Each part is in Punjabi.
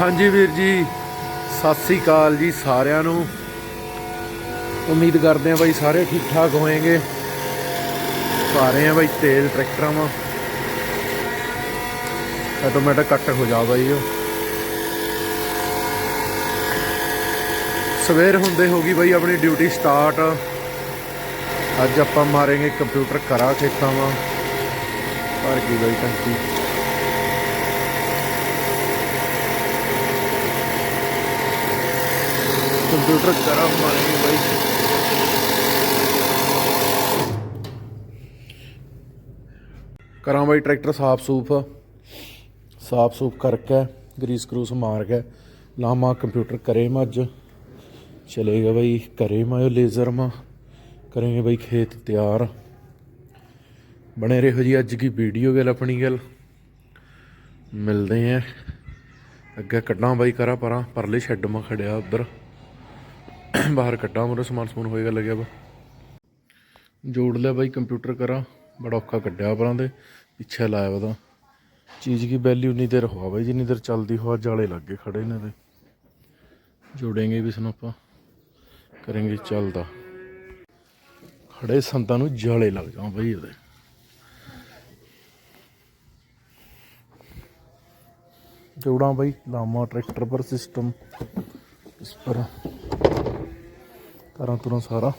ਹਾਂਜੀ ਵੀਰ ਜੀ, ਸਤਿ ਸ੍ਰੀ ਅਕਾਲ ਜੀ ਸਾਰਿਆਂ ਨੂੰ। ਉਮੀਦ ਕਰਦੇ ਹਾਂ ਬਾਈ ਸਾਰੇ ਠੀਕ ਠਾਕ ਹੋਏਗੇ। ਸਾਰੇ ਰਹੇ ਆ ਬਾਈ ਤੇਲ ਟਰੈਕਟਰਾਂ ਮਾ ਆਟੋਮੈਟਿਕ ਕੱਟ ਹੋ ਜਾ ਬਾਈ ਉਹ। ਸਵੇਰ ਹੁੰਦੇ ਹੋ ਗਈ ਬਾਈ ਆਪਣੀ ਡਿਊਟੀ ਸਟਾਰਟ। ਅੱਜ ਆਪਾਂ ਮਾਰਾਂਗੇ ਕੰਪਿਊਟਰ ਕਰਾ ਖੇਤਾਂ ਮਾ ਪਰ ਕੀ ਬਾਈ ਟੰਕੀ ਕੰਪਿਊਟਰ ਕਰਾ ਮਾਰਾਂਗੇ ਬਾਈ। ਕਰਾਂ ਬਾਈ ਟਰੈਕਟਰ ਸਾਫ਼ ਸੂਫ। ਸਾਫ਼ ਸੂਫ ਕਰਕੇ ਗਰੀਸ ਕਰੂਸ ਮਾਰ ਕੇ। ਲਾਮਾ ਕੰਪਿਊਟਰ ਕਰੇ ਮੈਂ ਅੱਜ। ਚਲੇਗਾ ਬਾਈ, ਕਰੇ ਮੈਂ ਲੇਜ਼ਰ ਮਾ। ਕਰਾਂਗੇ ਬਾਈ ਖੇਤ ਤਿਆਰ। ਬਣੇ ਰਹੋ ਜੀ ਅੱਜ ਕੀ ਵੀਡੀਓ ਗੱਲ ਆਪਣੀ ਗੱਲ। ਮਿਲਦੇ ਆਂ ਅੱਗੇ ਕੱਢਾਂ ਬਾਈ ਕਰਾ ਪਰਾਂ, ਪਰਲੇ ਸ਼ੈੱਡ ਮਾ ਖੜਿਆ ਉਧਰ। ਬਾਹਰ ਕੱਢਾਂ ਮੋਰ ਸਮਾਨ ਸਮੂਨ ਹੋਏਗਾ ਲੱਗਿਆ ਵਾ। ਜੋੜ ਲਿਆ ਬਾਈ ਕੰਪਿਊਟਰ ਕਰਾਂ, ਬੜਾ ਔਖਾ ਕੱਢਿਆ ਪਰਾਂ ਦੇ ਪਿੱਛੇ ਲਾਇਆ ਵਾ ਤਾਂ ਚੀਜ਼ ਕੀ ਵੈਲਿਊ ਨਹੀਂ ਦੇਰ ਹੋਆ ਬਾਈ, ਜਿੰਨੀ ਦੇਰ ਚੱਲਦੀ ਹੋਆ, ਜਾਲੇ ਲੱਗੇ ਖੜੇ ਨੇ ਦੇ ਜੋੜेंगे ਵੀ ਇਸ ਨੂੰ ਆਪਾਂ, ਕਰਾਂਗੇ ਚੱਲਦਾ। ਖੜੇ ਸੰਤਾਂ ਨੂੰ ਜਾਲੇ ਲੱਗ ਜਾਵਾਂ ਬਾਈ ਇਹਦੇ। ਜੋੜਾਂ ਬਾਈ ਲਾਮਾ ਟਰੈਕਟਰ ਪਰ ਸਿਸਟਮ ਇਸ ਪਰ। ਤਾਰਾਂ ਤੁਰਾਂ ਸਾਰਾ।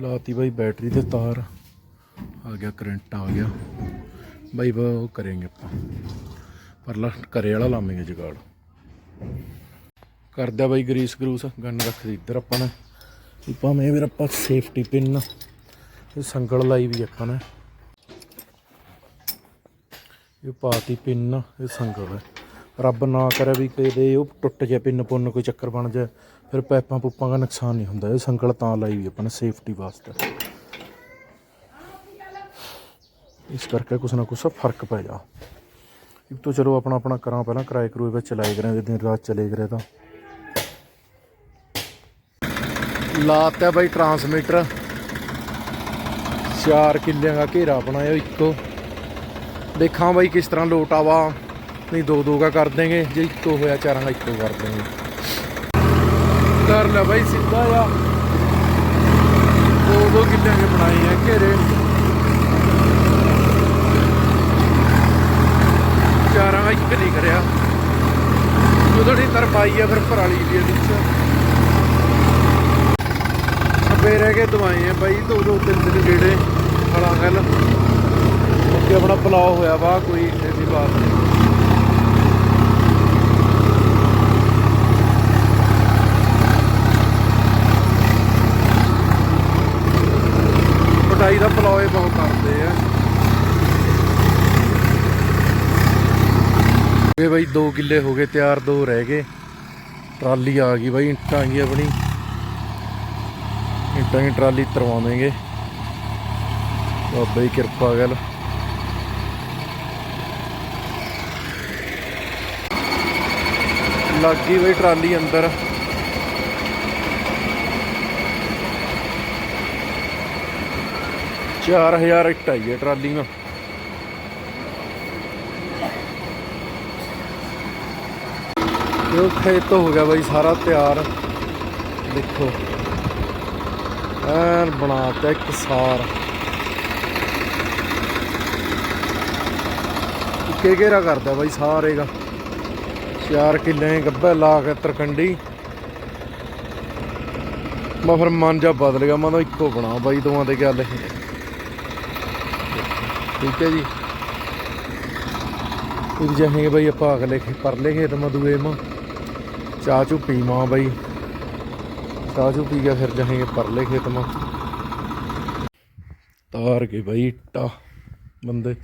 ਲਾਤੀ ਬਾਈ ਬੈਟਰੀ ਤੇ ਤਾਰ। ਆ ਗਿਆ, ਕਰੰਟ ਆ ਗਿਆ। ਬਾਈ, ਬਾ, ਉਹ ਕਰਾਂਗੇ ਆਪਾਂ। ਪਰ ਪਰਲਾ ਘਰੇ ਵਾਲਾ ਲਾਵਾਂਗੇ ਜਗਾੜ। ਕਰਦਾ ਬਾਈ ਗਰੀਸ ਗਰੂਸ, ਗੰਨ ਰੱਖਦੀ ਇੱਧਰ ਆਪਾਂ ਨੇ। ਭਾਵੇਂ ਵੀਰ ਆਪਾਂ ਸੇਫਟੀ ਪਿੰਨ ਇਹ ਸੰਗਲ ਲਾਈ ਵੀ ਆਪਾਂ ਨੇ। ਇਹ ਪਾਤੀ ਪਿੰਨ ਇਹ ਸੰਗਲ ਹੈ। ਰੱਬ ਨਾ ਕਰੇ ਵੀ ਕਿਤੇ ਉਹ ਟੁੱਟ ਜਾ ਪਿੰਨ ਪੁੰਨ ਕੋਈ ਚੱਕਰ ਬਣ ਜਾ ਫਿਰ ਪੈਪਾਂ ਪੁੱਪਾਂ ਦਾ ਨੁਕਸਾਨ ਨਹੀਂ ਹੁੰਦਾ। ਇਹ ਸੰਗਲ ਤਾਂ ਲਾਈ ਵੀ ਆਪਾਂ ਨੇ ਸੇਫਟੀ ਵਾਸਤੇ। ਇਸ ਕਰਕੇ ਕੁਛ ਨਾ ਕੁਛ ਫ਼ਰਕ ਪੈ ਜਾ। ਇੱਕ ਤੋਂ ਚਲੋ ਆਪਣਾ ਆਪਣਾ ਕਰਾਂ, ਪਹਿਲਾਂ ਕਿਰਾਏ ਕਰੂਏ ਵਿੱਚ ਚਲਾਏ ਕਰਾਂ ਦਿਨ ਰਾਤ ਚਲੇ ਕਰੇ ਤਾਂ। ਲਾਤ ਹੈ ਬਾਈ ਟਰਾਂਸਮੀਟਰ 4 ਕਿੱਲਿਆਂ ਦਾ ਘੇਰਾ ਬਣਾਇਆ ਇੱਕੋ। ਦੇਖਾਂ ਬਾਈ ਕਿਸ ਤਰ੍ਹਾਂ ਲੋਟ ਆਵਾ। ਨਹੀਂ, ਦੋ ਦੋ ਕਾ ਕਰ ਦੇਂਗੇ। ਜੇ ਇੱਕੋ ਹੋਇਆ, ਚਾਰਾਂ ਦਾ ਇੱਕੋ ਕਰ ਦੇਂਗੇ। ਕਰ ਲੈ ਬਾਈ, ਸਿੱਧਾ ਆ। ਦੋ ਦੋ ਕਿੱਲਿਆਂ ਦੇ ਬਣਾਏ ਹੈ ਘੇਰੇ। ਚਾਰਾਂ ਦਾ ਇੱਕ ਨਹੀਂ ਕਰਿਆ। ਜਦੋਂ ਅਸੀਂ ਤਰਫ ਆਈ ਆ, ਫਿਰ ਪਰਾਲੀ ਦੀ ਵਿੱਚ। ਸੱਬੇ ਰਹਿ ਕੇ ਦਵਾਏ ਆ ਬਾਈ, ਦੋ ਦੋ, ਤਿੰਨ ਤਿੰਨ ਗੇੜੇ। ਖੜਾ ਗੱਲ। ਅੱਗੇ ਆਪਣਾ ਪਲਾਉ ਹੋਇਆ ਵਾ, ਕੋਈ ਐਸੀ ਬਾਤ ਨਹੀਂ। ਪਟਾਈ ਦਾ ਪਲਾਉ ਬਹੁਤ ਕਰਦੇ ਆ। ਇਹ ਬਾਈ 2 ਕਿੱਲੇ ਹੋ ਗਏ, ਤਿਆਰ ਦੋ ਰਹਿ ਗਏ। ਟਰਾਲੀ ਆ ਗਈ ਬਾਈ, ਇੱਟਾਂ ਗਈ ਆਪਣੀ। ਇੰਟਾਂ ਦੀ ਟਰਾਲੀ ਤਰਵਾਵਾਂਗੇ। ਬਾਬਾ ਜੀ ਕਿਰਪਾ ਗੱਲ ਲੱਗ ਗਈ ਬਈ ਟਰਾਲੀ ਅੰਦਰ। ਚਾਰ ਹਜ਼ਾਰ ਇੱਟ ਆਈ ਹੈ ਟਰਾਲੀ ਨਾਲ ਤੇ ਉਹ ਖੇਤ ਹੋ ਗਿਆ ਬਾਈ ਸਾਰਾ ਤਿਆਰ। ਦੇਖੋ। ਐਨ ਬਣਾਤਾ ਇੱਕ ਸਾਰ। ਇੱਕੇ ਘੇਰਾ ਕਰਦਾ ਬਾਈ ਸਾਰੇਗਾ ਚਾਰ ਕਿੱਲੇ ਗੱਬੇ ਲਾ ਕੇ ਤਰਕੰਡੀ। ਮੈਂ ਫਿਰ ਮਨ ਜਾ ਬਦਲ ਗਿਆ, ਮੈਂ ਤਾਂ ਇੱਕੋ ਬਣਾ ਬਾਈ ਦੋਵਾਂ ਦੇ ਗੱਲ। ਇਹ ਠੀਕ ਹੈ ਜੀ। ਇਹ ਜਾਹੇਗੇ ਬਾਈ ਆਪਾਂ ਅਗਲੇ ਪਰਲੇ ਖੇਤ ਦੂਏ ਮਾ। ਚਾਹ ਚੂ ਪੀਵਾਂ ਬਾਈ। ਚਾਹ ਚੂ ਪੀ ਕੇ ਫਿਰ ਜਾਹੇਗੇ ਪਰਲੇ ਖੇਤ ਮਾ। ਤਾਰ ਕੇ ਬਾਈ ਇੱਟਾ। ਬੰਦੇ।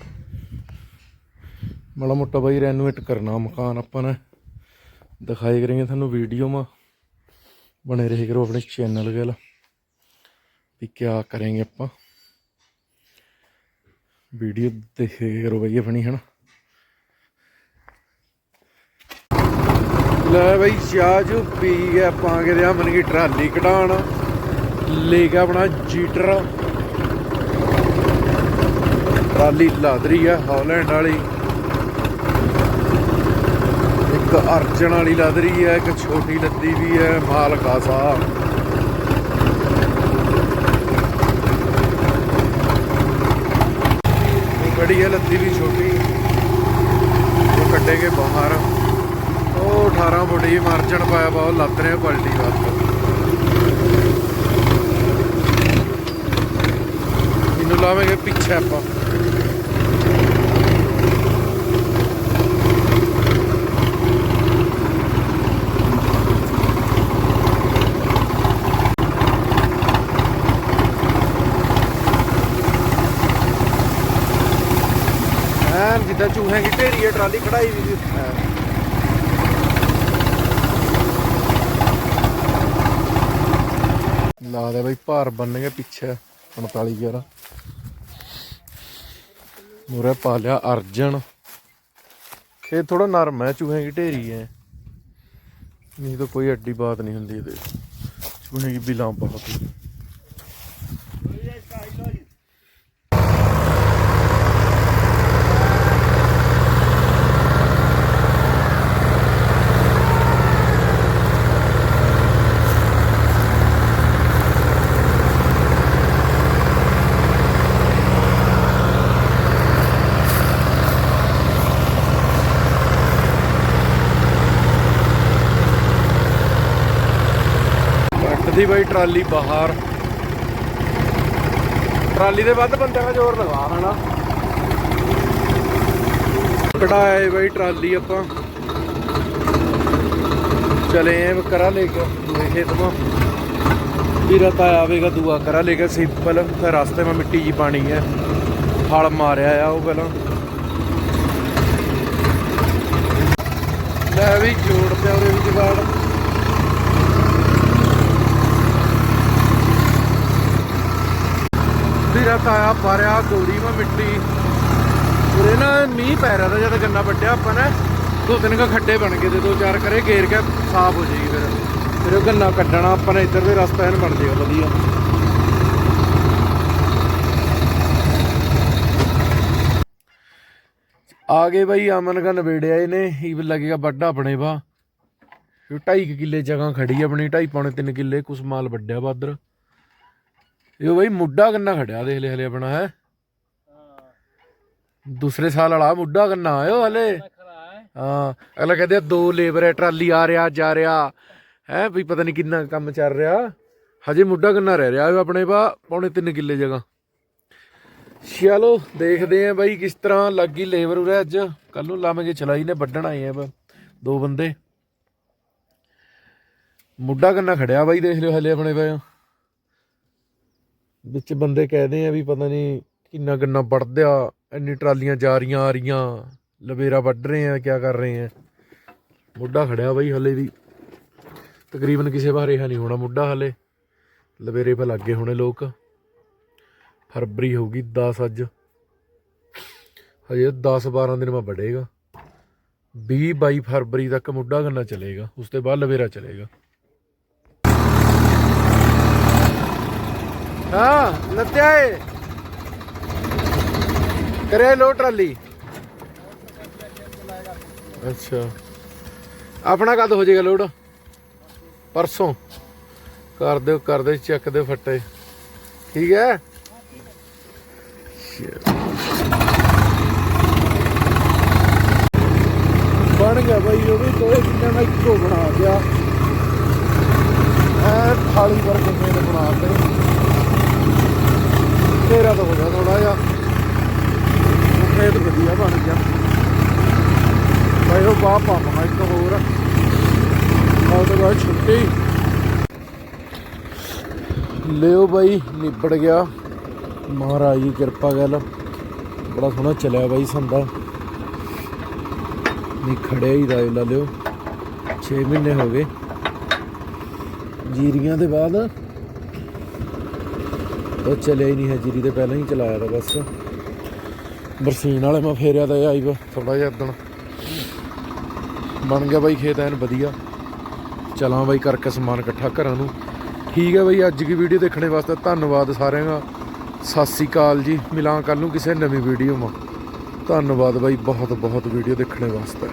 ਮਾੜਾ ਮੋਟਾ ਬਾਈ ਰੈਨੋਵੇਟ ਕਰਨਾ ਮਕਾਨ ਆਪਾਂ ਨੇ। ਦਿਖਾਈ ਕਰਾਂਗੇ ਤੁਹਾਨੂੰ ਵੀਡੀਓ ਮਾ। ਬਣੇ ਰਹੇ ਕਰੋ ਆਪਣੇ ਚੈਨਲ ਗੱਲ ਵੀ ਕਿਆ ਕਰਾਂਗੇ ਆਪਾਂ। ਵੀਡੀਓ ਤੇ ਸ਼ੇਅਰ ਹੋ ਗਈ ਆਪਣੀ ਲੈ ਬਈ ਸ਼ਾਜੂ ਪੀ ਗਿਆ ਆਪਾਂ ਕਿਤੇ ਆ ਮਨ ਟਰਾਲੀ ਕਢਾਣ ਲੈ ਕੇ ਆਪਣਾ ਜੀਟਰ। ਟਰਾਲੀ ਲਾਦਰੀ ਆ, ਹਾਲੈਂਡ ਵਾਲੀ। ਇੱਕ ਅਰਜਨ ਵਾਲੀ ਲਾਦਰੀ ਆ, ਇੱਕ ਛੋਟੀ ਲੱਦੀ ਵੀ ਹੈ ਮਾਲਕਾ ਸਾਹਿਬ। ਖਾਸਾ ਇਹ ਬੜੀ ਹੈ ਲੱਦੀ ਵੀ ਛੋਟੀ। ਉਹ ਕੱਢੇਗੇ ਬਾਹਰ। ਉਹ 18 ਫੁੱਟੀ ਮਾਰਜਨ ਪਾਇਆ ਬਹੁਤ ਲੱਦ ਰਿਹਾ ਕੁਆਲਿਟੀ ਵਾਸਤੇ ਇਹਨੂੰ ਲਾਵਾਂਗੇ ਪਿੱਛੇ ਆਪਾਂ। ਐਨ ਜਿੱਦਾਂ ਚੂਹਿਆਂ ਦੀ ਢੇਰੀ ਹੈ ਟਰਾਲੀ ਖੜਾਈ ਵੀ ਹੈ ਲਾ ਦੇ ਬਈ, ਭਾਰ ਬੰਨ ਗਿਆ ਪਿੱਛੇ 45 11 ਮੂਰੇ ਪਾ ਲਿਆ ਅਰਜਨ। ਇਹ ਥੋੜਾ ਨਰਮ ਹੈ ਚੂਹਿਆਂ ਦੀ ਢੇਰੀ ਹੈ। ਨਹੀਂ ਤਾਂ ਕੋਈ ਅੱਡੀ ਬਾਤ ਨਹੀਂ ਹੁੰਦੀ ਇਹਦੇ। ਚੂਹੇ ਦੀ ਵੀ ਬਹੁਤ ਹੀ ਕੱਟਦੀ ਟਰਾਲੀ ਬਾਹਰ। ਟਰਾਲੀ ਦੇ ਵੱਧ ਬੰਦਿਆਂ ਦਾ ਜ਼ੋਰ ਲਗਾ ਹਨਾ ਕਢਾਏ ਬਾਈ ਟਰਾਲੀ ਆਪਾਂ। ਚਲੇ ਆਂ ਕਰਾ ਲੈ ਕੇ ਦੇਖੇ ਤੁਮ ਵੀਰਾ ਤਾਂ ਆਵੇਗਾ ਦੂਆ ਕਰਾ ਲੈ ਕੇ। ਸਿੰਪਲ ਫਿਰ ਰਸਤੇ ਵਿੱਚ ਮਿੱਟੀ ਜੀ ਪਾਣੀ ਹੈ। ਹਲ ਮਾਰਿਆ ਆ ਉਹ ਪਹਿਲਾਂ। ਲੈ ਵੀ ਜੋੜ ਤੇ ਉਹਦੇ ਵਿੱਚ ਜਗਾੜ ਵੀਰਾ ਤਾਇਆ ਪਾਰਿਆ ਗੋਰੀ ਮਾ ਮਿੱਟੀ। ਉਰੇ ਨਾ ਮੀਂਹ ਪੈ ਰਿਹਾ ਤਾਂ ਜਦ ਗੰਨਾ ਵੱਡਿਆ ਆਪਾਂ ਨੇ, ਦੋ ਤਿੰਨ ਕ ਖੱਡੇ ਬਣ ਗਏ ਤੇ ਦੋ ਚਾਰ ਕਰੇ ਘੇਰ ਕੇ ਸਾਫ਼ ਹੋ ਜਾਏਗੀ ਫਿਰ। ਫਿਰ ਉਹ ਗੰਨਾ ਕੱਢਣਾ ਆਪਾਂ ਨੇ, ਇੱਧਰ ਦੇ ਰਸਤਾ ਇਹਨ ਬਣ ਜਾਏਗਾ, ਵਧੀਆ। ਆ ਗਏ ਬਈ, ਅਮਨ ਕਾ ਨਵੇੜਿਆ ਇਹਨੇ ਹੀ ਲੱਗੇਗਾ ਵੱਡਾ ਆਪਣੇ ਵਾ। ਇਹ ਢਾਈ ਕੁ ਕਿੱਲੇ ਜਗ੍ਹਾ ਖੜੀ ਆਪਣੀ, ਢਾਈ ਪੌਣੇ 3 ਕਿੱਲੇ ਕੁਛ ਮਾਲ ਵੱਡਿਆ ਵਾ ਉੱਧਰ। ਇਹ ਬਈ ਮੁੱਢਾ ਗੰਨਾ ਖੜਿਆ ਦੇਖ ਲੈ ਹਲੇ ਆਪਣਾ ਹੈ। ਦੂਸਰੇ ਸਾਲ ਵਾਲਾ ਮੁੱਢਾ ਗੰਨਾ ਆਇਓ ਹਲੇ। ਹਾਂ। ਅਗਲਾ ਕਹਿੰਦੇ ਆ, ਦੋ ਲੇਬਰ ਹੈ ਟਰਾਲੀ ਆ ਰਿਹਾ ਜਾ ਰਿਹਾ। ਹੈ ਵੀ ਪਤਾ ਨਹੀਂ ਕਿੰਨਾ ਕੰਮ ਚੱਲ ਰਿਹਾ। ਹਜੇ ਮੁੱਢਾ ਗੰਨਾ ਰਹਿ ਰਿਹਾ ਆਪਣੇ ਪਾ ਪੌਣੇ 3 ਕਿੱਲੇ ਜਗ੍ਹਾ। ਚਲੋ ਦੇਖਦੇ ਆ ਬਾਈ ਕਿਸ ਤਰ੍ਹਾਂ ਲੱਗੀ ਲੇਬਰ ਉਰੇ ਅੱਜ। ਕੱਲ ਨੂੰ ਲਾਵਾਂਗੇ ਚਲਾਈ ਨੇ ਵੱਢਣ ਆਏ ਆ ਦੋ ਬੰਦੇ। ਮੁੱਢਾ ਗੰਨਾ ਖੜਿਆ ਬਾਈ ਦੇਖ ਲਿਓ ਹਲੇ ਆਪਣੇ ਪਏ ਵਿੱਚ ਬੰਦੇ ਕਹਦੇ ਆ ਵੀ ਪਤਾ ਨਹੀਂ ਕਿੰਨਾ ਗੰਨਾ ਵੱਢਦਿਆ ਇੰਨੀ ਟਰਾਲੀਆਂ ਜਾ ਰਹੀਆਂ, ਆ ਰਹੀਆਂ, ਲਵੇਰਾ ਵੱਢ ਰਹੇ ਆ, ਕਿਆ ਕਰ ਰਹੇ ਆ। ਮੁੱਢਾ ਖੜਿਆ ਬਾਈ ਹਲੇ ਵੀ। ਤਕਰੀਬਨ ਕਿਸੇ ਬਾਰੇ ਰਿਹਾ ਨਹੀਂ ਹੋਣਾ ਮੁੱਢਾ ਹਲੇ। ਲਵੇਰੇ ਪੇ ਲੱਗੇ ਹੋਣੇ ਲੋਕ। ਫਰਵਰੀ ਹੋਊਗੀ 10 ਅੱਜ। ਹਜੇ 10 12 ਦਿਨ ਮਾ ਵੱਢੇਗਾ 20 22 ਫਰਵਰੀ ਤੱਕ ਮੁੱਢਾ ਗੰਨਾ ਚਲੇਗਾ, ਉਸ ਤੋਂ ਬਾਅਦ ਲਵੇਰਾ ਚਲੇਗਾ। ਹਾਂ ਲੱਤਿਆ ਏ। ਕਰੇ ਲੋ ਟਰਾਲੀ। ਅੱਛਾ। ਆਪਣਾ ਕਦ ਹੋ ਜਾਏਗਾ ਲੋਡ ਪਰਸੋਂ। ਕਰ ਦਿਓ ਕਰ ਦਿਓ, ਚੱਕ ਦਿਓ ਫੱਟੇ। ਠੀਕ ਹੈ? ਬਣ ਗਿਆ ਬਾਈ, ਉਹ ਵੀ ਕੋਈ ਕਿੰਨਾ ਦਾ ਇੱਕੋ ਬਣਾ ਗਿਆ ਐ ਥਾਲੀ ਵਰਗੇ ਮੇਲ ਬਣਾ ਤੇ ਤੇਰਾ ਤਾਂ ਹੋ ਗਿਆ ਥੋੜਾ ਜਿਹਾ ਖੇਤ ਵਧੀਆ ਬਣ ਗਿਆ ਭਾਈ ਉਹ ਇੱਕ ਹੋਰ। ਉਹਦੇ ਬਾਅਦ ਛੁੱਟੀ। ਲਿਓ ਬਾਈ, ਨਿਬੜ ਗਿਆ। ਮਹਾਰਾਜ ਦੀ ਕਿਰਪਾ ਗੱਲ। ਬੜਾ ਸੋਹਣਾ ਚੱਲਿਆ ਬਾਈ ਸੰਦਾ। ਨਹੀਂ, ਖੜਿਆ ਹੀ ਰਾਇ ਲਾ ਲਿਓ। 6 ਮਹੀਨੇ ਹੋ ਗਏ। ਜੀਰੀਆਂ ਦੇ ਬਾਅਦ ਉਹ ਚੱਲਿਆ ਹੀ ਨਹੀਂ ਹੈ, ਜੀਰੀ ਦੇ ਪਹਿਲਾਂ ਹੀ ਚਲਾਇਆ ਤਾਂ ਬਸ। ਬਰਸੀਨ ਵਾਲੇ ਮੈਂ ਫੇਰਿਆ ਤਾਂ ਆਈ ਵਾ ਥੋੜਾ ਜਿਹਾ ਇਦਣ। ਬਣ ਗਿਆ ਬਾਈ ਖੇਤ, ਐਨ ਵਧੀਆ। ਚਲਾਂ ਬਾਈ ਕਰਕੇ ਸਮਾਨ ਇਕੱਠਾ ਘਰਾਂ ਨੂੰ। ਠੀਕ ਹੈ ਬਾਈ, ਅੱਜ ਦੀ ਵੀਡੀਓ ਦੇਖਣੇ ਵਾਸਤੇ ਧੰਨਵਾਦ ਸਾਰਿਆਂ ਦਾ। ਸਤਿ ਸ੍ਰੀ ਅਕਾਲ ਜੀ, ਮਿਲਾਂ ਕੱਲ ਨੂੰ ਕਿਸੇ ਨਵੀਂ ਵੀਡੀਓ ਮਾ। ਧੰਨਵਾਦ ਬਾਈ ਬਹੁਤ ਬਹੁਤ ਵੀਡੀਓ ਦੇਖਣ ਵਾਸਤੇ।